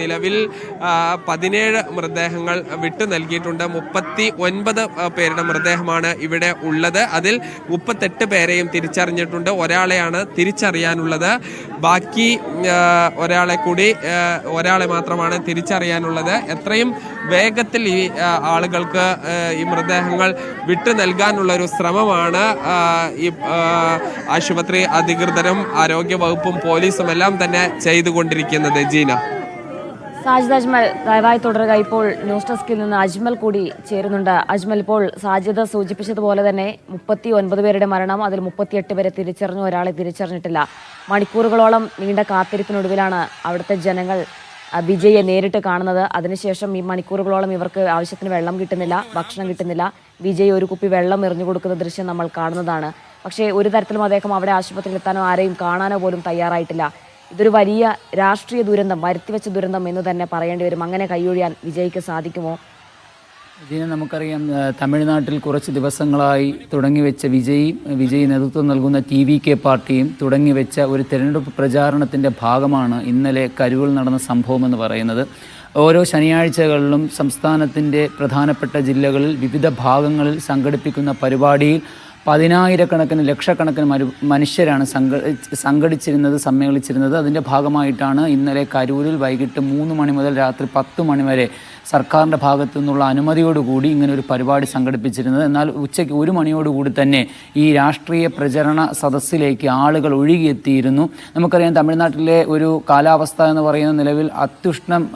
നിലവിൽ പതിനേഴ് മൃതദേഹങ്ങൾ വിട്ടു നൽകിയിട്ടുണ്ട്. മുപ്പത്തി ഒൻപത് പേരുടെ മൃതദേഹമാണ് ഇവിടെ ഉള്ളത്. അതിൽ മുപ്പത്തെട്ട് പേരെയും തിരിച്ചറിഞ്ഞിട്ടുണ്ട്. ഒരാളെയാണ് തിരിച്ചറിയാനുള്ളത്. ബാക്കി ഒരാളെ കൂടി ഒരാളെ മാത്രമാണ് തിരിച്ചറിയാനുള്ളത്. എത്രയും വേഗത്തിൽ ഈ ആളുകൾക്ക് ഈ മൃതദേഹങ്ങൾ വിട്ടു നൽകാനുള്ള ഒരു ശ്രമമാണ് ഈ ആശുപത്രി അധികൃതരും ആരോഗ്യ വകുപ്പും പോലീസും എല്ലാം തന്നെ ചെയ്തുകൊണ്ടിരിക്കുന്നത്. ജീന. സാജിദ് അജ്മൽ ദയവായി തുടരുക. ഇപ്പോൾ ന്യൂസ് ഡെസ്കിൽ നിന്ന് അജ്മൽ കൂടി ചേരുന്നുണ്ട്. അജ്മൽ ഇപ്പോൾ സാജിദ് സൂചിപ്പിച്ചതുപോലെ തന്നെ മുപ്പത്തി ഒൻപത് പേരുടെ മരണം അതിൽ മുപ്പത്തിയെട്ട് പേരെ തിരിച്ചറിഞ്ഞു ഒരാളെ തിരിച്ചറിഞ്ഞിട്ടില്ല. മണിക്കൂറുകളോളം നീണ്ട കാത്തിരിപ്പിനൊടുവിലാണ് അവിടുത്തെ ജനങ്ങൾ വിജയെ നേരിട്ട് കാണുന്നത്. അതിനുശേഷം ഈ മണിക്കൂറുകളോളം ഇവർക്ക് ആവശ്യത്തിന് വെള്ളം കിട്ടുന്നില്ല ഭക്ഷണം കിട്ടുന്നില്ല. വിജയ് ഒരു കുപ്പി വെള്ളം എറിഞ്ഞു കൊടുക്കുന്ന ദൃശ്യം നമ്മൾ കാണുന്നതാണ്. പക്ഷേ ഒരു തരത്തിലും അദ്ദേഹം അവിടെ ആശുപത്രിയിൽ എത്താനോ ആരെയും കാണാനോ പോലും തയ്യാറായിട്ടില്ല. ഇതൊരു വലിയ രാഷ്ട്രീയ ദുരന്തം വരുത്തിവെച്ച ദുരന്തം എന്ന് തന്നെ പറയേണ്ടി വരും. അങ്ങനെ കൈയൊഴിയാൻ വിജയിക്ക് സാധിക്കുമോ? ഇതിനെ നമുക്കറിയാം തമിഴ്നാട്ടിൽ കുറച്ച് ദിവസങ്ങളായി തുടങ്ങിവെച്ച വിജയ് വിജയ് നേതൃത്വം നൽകുന്ന ടി വി കെ പാർട്ടിയും തുടങ്ങിവെച്ച ഒരു തെരഞ്ഞെടുപ്പ് പ്രചാരണത്തിന്റെ ഭാഗമാണ് ഇന്നലെ കരുവിൽ നടന്ന സംഭവം എന്ന് പറയുന്നത്. ഓരോ ശനിയാഴ്ചകളിലും സംസ്ഥാനത്തിന്റെ പ്രധാനപ്പെട്ട ജില്ലകളിൽ വിവിധ ഭാഗങ്ങളിൽ സംഘടിപ്പിക്കുന്ന പരിപാടിയിൽ പതിനായിരക്കണക്കിന് ലക്ഷക്കണക്കിന് മരു മനുഷ്യരാണ് സംഘ സംഘടിച്ചിരുന്നത് സമ്മേളിച്ചിരുന്നത്. അതിന്റെ ഭാഗമായിട്ടാണ് ഇന്നലെ കരൂരിൽ വൈകിട്ട് മൂന്ന് മണി മുതൽ രാത്രി പത്ത് മണി വരെ സർക്കാരിന്റെ ഭാഗത്തു നിന്നുള്ള അനുമതിയോടുകൂടി ഇങ്ങനെ ഒരു പരിപാടി സംഘടിപ്പിച്ചിരുന്നത്. എന്നാൽ ഉച്ചയ്ക്ക് ഒരു മണിയോടുകൂടി തന്നെ ഈ രാഷ്ട്രീയ പ്രചരണ സദസ്സിലേക്ക് ആളുകൾ ഒഴുകിയെത്തിയിരുന്നു. നമുക്കറിയാം തമിഴ്നാട്ടിലെ ഒരു കാലാവസ്ഥ എന്ന് പറയുന്ന നിലവിൽ അത്യുഷ്ണം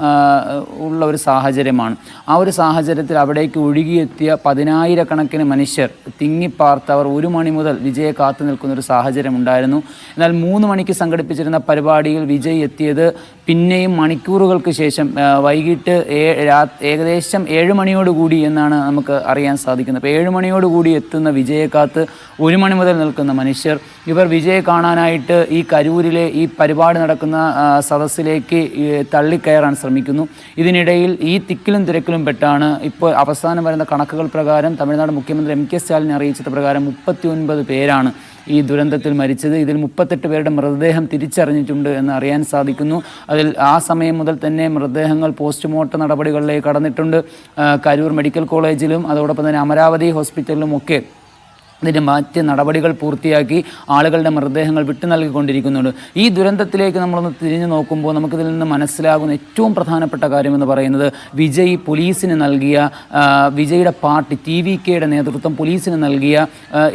ഉള്ള ഒരു സാഹചര്യമാണ്. ആ ഒരു സാഹചര്യത്തിൽ അവിടേക്ക് ഒഴുകിയെത്തിയ പതിനായിരക്കണക്കിന് മനുഷ്യർ തിങ്ങിപ്പാർത്തവർ ഒരു മണി മുതൽ വിജയെ കാത്തു നിൽക്കുന്ന ഒരു സാഹചര്യം ഉണ്ടായിരുന്നു. എന്നാൽ മൂന്ന് മണിക്ക് സംഘടിപ്പിച്ചിരുന്ന പരിപാടിയിൽ വിജയ് എത്തിയത് പിന്നെയും മണിക്കൂറുകൾക്ക് ശേഷം വൈകിട്ട് ഏ- ഏകദേശം ഏഴ് മണിയോടുകൂടി എന്നാണ് നമുക്ക് അറിയാൻ സാധിക്കുന്നത്. അപ്പോൾ ഏഴ് മണിയോടുകൂടി എത്തുന്ന വിജയക്കാത്ത് ഒരു മണി മുതൽ നിൽക്കുന്ന മനുഷ്യർ. ഇവർ വിജയ കാണാനായിട്ട് ഈ കരൂരിലെ ഈ പരിപാടി നടക്കുന്ന സദസ്സിലേക്ക് തള്ളിക്കയറാൻ ശ്രമിക്കുന്നു. ഇതിനിടയിൽ ഈ തിക്കിലും തിരക്കിലും പെട്ടാണ് ഇപ്പോൾ അവസാനം വരുന്ന കണക്കുകൾ പ്രകാരം തമിഴ്നാട് മുഖ്യമന്ത്രി എം കെ സ്റ്റാലിനെ അറിയിച്ചത് പ്രകാരം മുപ്പത്തി ഒൻപത് പേരാണ് ഈ ദുരന്തത്തിൽ മരിച്ചത്. ഇതിൽ മുപ്പത്തെട്ട് പേരുടെ മൃതദേഹം തിരിച്ചറിഞ്ഞിട്ടുണ്ട് എന്ന് അറിയാൻ സാധിക്കുന്നു. അതിൽ ആ സമയം മുതൽ തന്നെ മൃതദേഹങ്ങൾ പോസ്റ്റ്മോർട്ടം നടപടികളിലേക്ക് കടന്നിട്ടുണ്ട്. കരൂർ മെഡിക്കൽ കോളേജിലും അതോടൊപ്പം തന്നെ അമരാവതി ഹോസ്പിറ്റലിലും ഒക്കെ ഇതിന്റെ മറ്റ് നടപടികൾ പൂർത്തിയാക്കി ആളുകളുടെ മൃതദേഹങ്ങൾ വിട്ടു നൽകിക്കൊണ്ടിരിക്കുന്നുണ്ട്. ഈ ദുരന്തത്തിലേക്ക് നമ്മളൊന്ന് തിരിഞ്ഞു നോക്കുമ്പോൾ നമുക്കിതിൽ നിന്ന് മനസ്സിലാകുന്ന ഏറ്റവും പ്രധാനപ്പെട്ട കാര്യമെന്ന് പറയുന്നത് വിജയ് പോലീസിന് നൽകിയ വിജയുടെ പാർട്ടി ടി വി കെയുടെ നേതൃത്വം പോലീസിന് നൽകിയ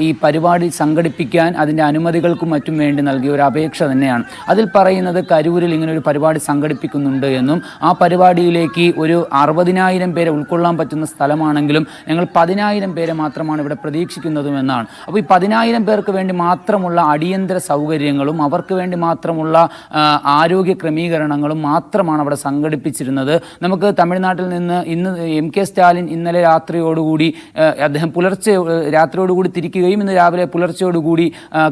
ഈ പരിപാടി സംഘടിപ്പിക്കാൻ അതിന്റെ അനുമതികൾക്കും മറ്റും വേണ്ടി നൽകിയ ഒരു അപേക്ഷ തന്നെയാണ്. അതിൽ പറയുന്നത് കരൂരിൽ ഇങ്ങനെ ഒരു പരിപാടി സംഘടിപ്പിക്കുന്നുണ്ട് എന്നും ആ പരിപാടിയിലേക്ക് ഒരു അറുപതിനായിരം പേരെ ഉൾക്കൊള്ളാൻ പറ്റുന്ന സ്ഥലമാണെങ്കിലും ഞങ്ങൾ പതിനായിരം പേരെ മാത്രമാണ് ഇവിടെ പ്രതീക്ഷിക്കുന്നതും എന്നാണ് അപ്പോൾ ഈ പതിനായിരം പേർക്ക് വേണ്ടി മാത്രമുള്ള അടിയന്തര സൗകര്യങ്ങളും അവർക്ക് വേണ്ടി മാത്രമുള്ള ആരോഗ്യ ക്രമീകരണങ്ങളും മാത്രമാണ് അവിടെ സംഘടിപ്പിച്ചിരുന്നത്. നമുക്ക് തമിഴ്നാട്ടിൽ നിന്ന് ഇന്ന് എം കെ സ്റ്റാലിൻ ഇന്നലെ രാത്രിയോടുകൂടി അദ്ദേഹം പുലർച്ചെ രാത്രിയോടുകൂടി തിരിക്കുകയും ഇന്ന് രാവിലെ പുലർച്ചയോടുകൂടി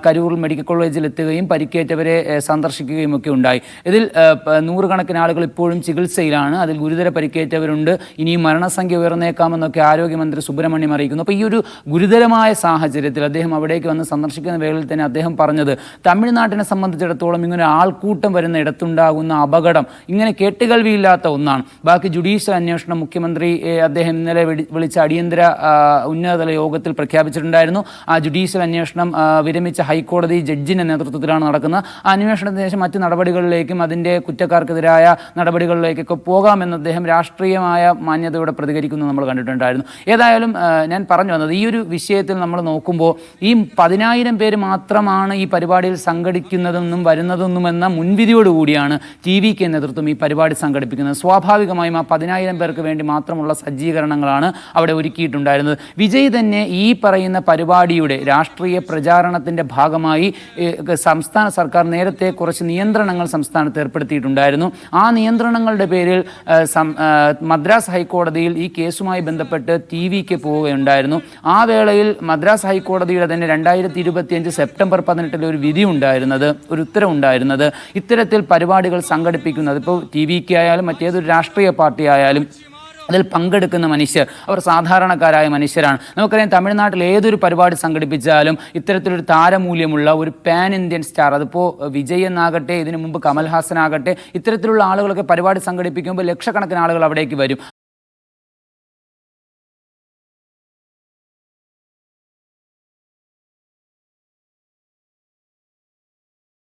കരൂർ മെഡിക്കൽ കോളേജിൽ എത്തുകയും പരിക്കേറ്റവരെ സന്ദർശിക്കുകയും ഒക്കെ ഉണ്ടായി. ഇതിൽ നൂറുകണക്കിന് ആളുകൾ ഇപ്പോഴും ചികിത്സയിലാണ്. അതിൽ ഗുരുതര പരിക്കേറ്റവരുണ്ട്. ഇനിയും മരണസംഖ്യ ഉയർന്നേക്കാമെന്നൊക്കെ ആരോഗ്യമന്ത്രി സുബ്രഹ്മണ്യം അറിയിക്കുന്നു. അപ്പോൾ ഈ ഒരു ഗുരുതരമായ സാഹചര്യത്തിൽ അദ്ദേഹം അവിടേക്ക് വന്ന് സന്ദർശിക്കുന്ന വേളയിൽ തന്നെ അദ്ദേഹം പറഞ്ഞത് തമിഴ്നാട്ടിനെ സംബന്ധിച്ചിടത്തോളം ഇങ്ങനെ ആൾക്കൂട്ടം വരുന്ന ഇടത്തുണ്ടാകുന്ന അപകടം ഇങ്ങനെ കേട്ടുകേൾവിയില്ലാത്ത ഒന്നാണ്. ബാക്കി ജുഡീഷ്യൽ അന്വേഷണം മുഖ്യമന്ത്രി അദ്ദേഹം ഇന്നലെ വിളി- വിളിച്ച അടിയന്തര ഉന്നതതല യോഗത്തിൽ പ്രഖ്യാപിച്ചിട്ടുണ്ടായിരുന്നു. ആ ജുഡീഷ്യൽ അന്വേഷണം വിരമിച്ച ഹൈക്കോടതി ജഡ്ജിന്റെ നേതൃത്വത്തിലാണ് നടക്കുന്നത്. ആ അന്വേഷണത്തിന് ശേഷം മറ്റ് നടപടികളിലേക്കും അതിന്റെ കുറ്റക്കാർക്കെതിരായ നടപടികളിലേക്കൊക്കെ പോകാമെന്ന് അദ്ദേഹം രാഷ്ട്രീയമായ മാന്യതയോടെ പ്രതികരിക്കുന്നത് നമ്മൾ കണ്ടിട്ടുണ്ടായിരുന്നു. ഏതായാലും ഞാൻ പറഞ്ഞു വന്നത് ഈ ഒരു വിഷയത്തിൽ നമ്മൾ നോക്കുമ്പോൾ ഈ പതിനായിരം പേര് മാത്രമാണ് ഈ പരിപാടിയിൽ സംഘടിക്കുന്നതെന്നും വരുന്നതെന്നും എന്ന മുൻവിധിയോടുകൂടിയാണ് ടി വി കെ നേതൃത്വം ഈ പരിപാടി സംഘടിപ്പിക്കുന്നത്. സ്വാഭാവികമായും ആ പതിനായിരം പേർക്ക് വേണ്ടി മാത്രമുള്ള സജ്ജീകരണങ്ങളാണ് അവിടെ ഒരുക്കിയിട്ടുണ്ടായിരുന്നത്. വിജയ് തന്നെ ഈ പറയുന്ന പരിപാടിയുടെ രാഷ്ട്രീയ പ്രചാരണത്തിന്റെ ഭാഗമായി സംസ്ഥാന സർക്കാർ നേരത്തെ കുറച്ച് നിയന്ത്രണങ്ങൾ സംസ്ഥാനത്ത് ഏർപ്പെടുത്തിയിട്ടുണ്ടായിരുന്നു. ആ നിയന്ത്രണങ്ങളുടെ പേരിൽ മദ്രാസ് ഹൈക്കോടതിയിൽ ഈ കേസുമായി ബന്ധപ്പെട്ട് ടി വിക്ക് പോവുകയുണ്ടായിരുന്നു. ആ വേളയിൽ ഹൈക്കോടതിയുടെ തന്നെ രണ്ടായിരത്തി ഇരുപത്തിയഞ്ച് സെപ്റ്റംബർ പതിനെട്ടിൽ ഒരു വിധി ഉണ്ടായിരുന്നത് ഒരു ഉത്തരവുണ്ടായിരുന്നത്. ഇത്തരത്തിൽ പരിപാടികൾ സംഘടിപ്പിക്കുന്നത് ഇപ്പോൾ ടി വിക്ക് ആയാലും മറ്റേതൊരു രാഷ്ട്രീയ പാർട്ടി ആയാലും അതിൽ പങ്കെടുക്കുന്ന മനുഷ്യർ അവർ സാധാരണക്കാരായ മനുഷ്യരാണ്. നമുക്കറിയാം തമിഴ്നാട്ടിൽ ഏതൊരു പരിപാടി സംഘടിപ്പിച്ചാലും ഇത്തരത്തിലൊരു താരമൂല്യമുള്ള ഒരു പാൻ ഇന്ത്യൻ സ്റ്റാർ അതിപ്പോൾ വിജയ് എന്നാകട്ടെ ഇതിനു മുമ്പ് കമൽഹാസൻ ആകട്ടെ ഇത്തരത്തിലുള്ള ആളുകളൊക്കെ പരിപാടി സംഘടിപ്പിക്കുമ്പോൾ ലക്ഷക്കണക്കിന് ആളുകൾ അവിടേക്ക് വരും.